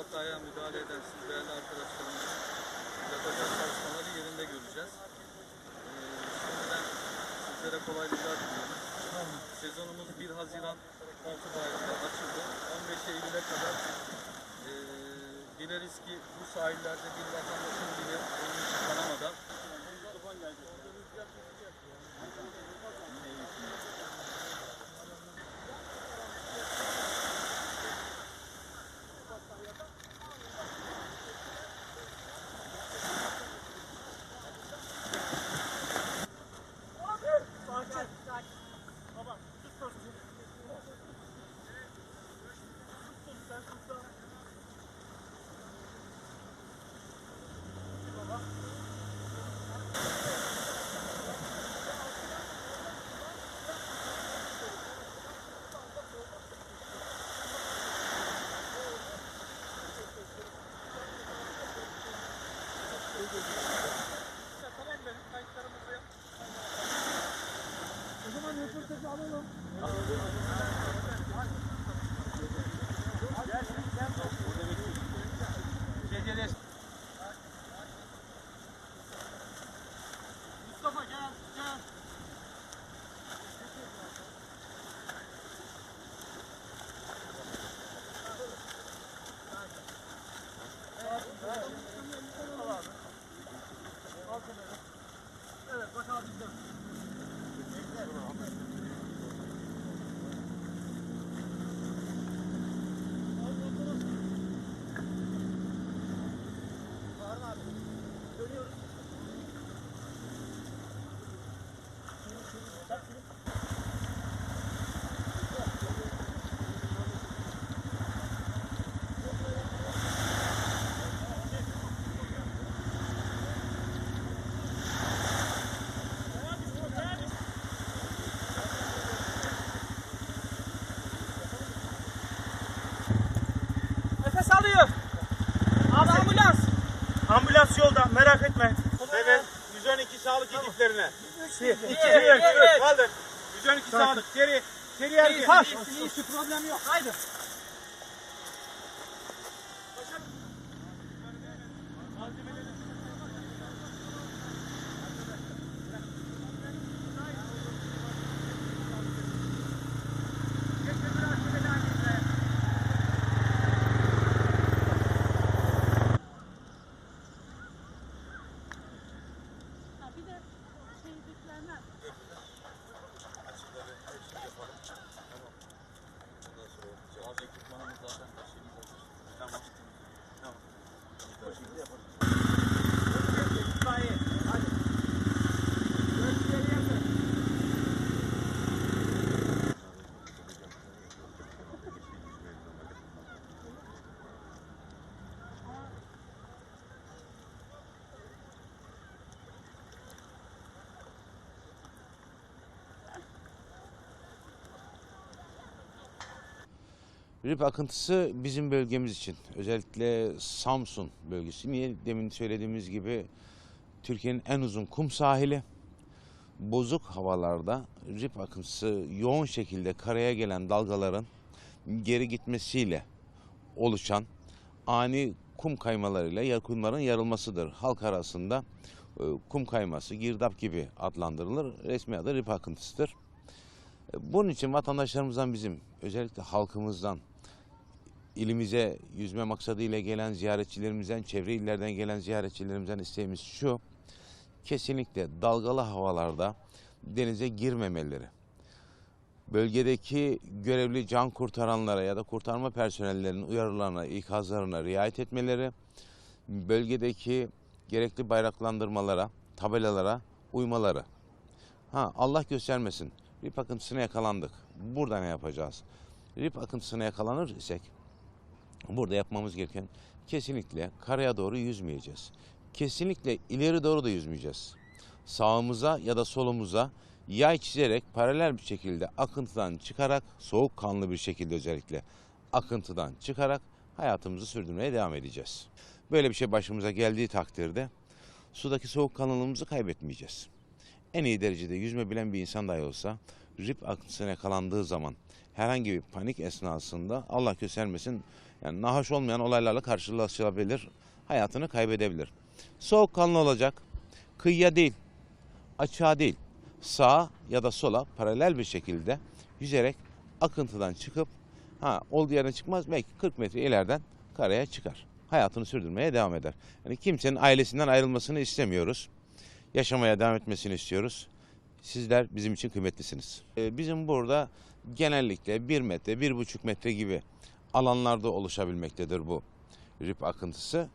vakaya müdahale eden siz değerli arkadaşlarımızın yapacağı çalışmaları yerinde göreceğiz. Ee, şimdiden sizlere kolaylıklar diliyorum. Sezonumuz 1 Haziran itibariyle açıldı. 15 Eylül'e kadar ee, dileriz ki bu sahillerde bir vatandaşın bile ölmüş kanamadan Mustafa Nefes alıyor. Abi ambulans. Ambulans yolda merak etme. Evet 112 sağlık ekiplerine. 2 1 evet, evet. Kaldır. 112 sağlık seri seri. Taş. Hiç problem yok. Haydi. Şeyimiz hazır. Tamam. Rip akıntısı bizim bölgemiz için özellikle Samsun bölgesi. Niye? Demin söylediğimiz gibi Türkiye'nin en uzun kum sahili. Bozuk havalarda rip akıntısı yoğun şekilde karaya gelen dalgaların geri gitmesiyle oluşan ani kum kaymalarıyla yakınların yarılmasıdır. Halk arasında e, kum kayması, girdap gibi adlandırılır. Resmi adı rip akıntısıdır. E, Bunun için vatandaşlarımızdan bizim özellikle halkımızdan ilimize yüzme maksadıyla gelen ziyaretçilerimizden, çevre illerden gelen ziyaretçilerimizden isteğimiz şu. Kesinlikle dalgalı havalarda denize girmemeleri. Bölgedeki görevli can kurtaranlara ya da kurtarma personellerinin uyarılarına, ikazlarına riayet etmeleri, bölgedeki gerekli bayraklandırmalara, tabelalara uymaları. Ha Allah göstermesin. Rip akıntısına yakalandık. Burada ne yapacağız? Rip akıntısına yakalanır isek burada yapmamız gereken kesinlikle karaya doğru yüzmeyeceğiz. Kesinlikle ileri doğru da yüzmeyeceğiz. Sağımıza ya da solumuza yay çizerek paralel bir şekilde akıntıdan çıkarak soğukkanlı bir şekilde özellikle akıntıdan çıkarak hayatımızı sürdürmeye devam edeceğiz. Böyle bir şey başımıza geldiği takdirde sudaki soğukkanlılığımızı kaybetmeyeceğiz en iyi derecede yüzme bilen bir insan dahi olsa rip akıntısına yakalandığı zaman herhangi bir panik esnasında Allah göstermesin yani nahoş olmayan olaylarla karşılaşılabilir, hayatını kaybedebilir. Soğukkanlı olacak, kıyıya değil, açığa değil, sağa ya da sola paralel bir şekilde yüzerek akıntıdan çıkıp ha olduğu yerine çıkmaz belki 40 metre ileriden karaya çıkar. Hayatını sürdürmeye devam eder. Yani kimsenin ailesinden ayrılmasını istemiyoruz. Yaşamaya devam etmesini istiyoruz. Sizler bizim için kıymetlisiniz. Ee, Bizim burada genellikle 1 metre, 1,5 metre gibi alanlarda oluşabilmektedir bu rip akıntısı.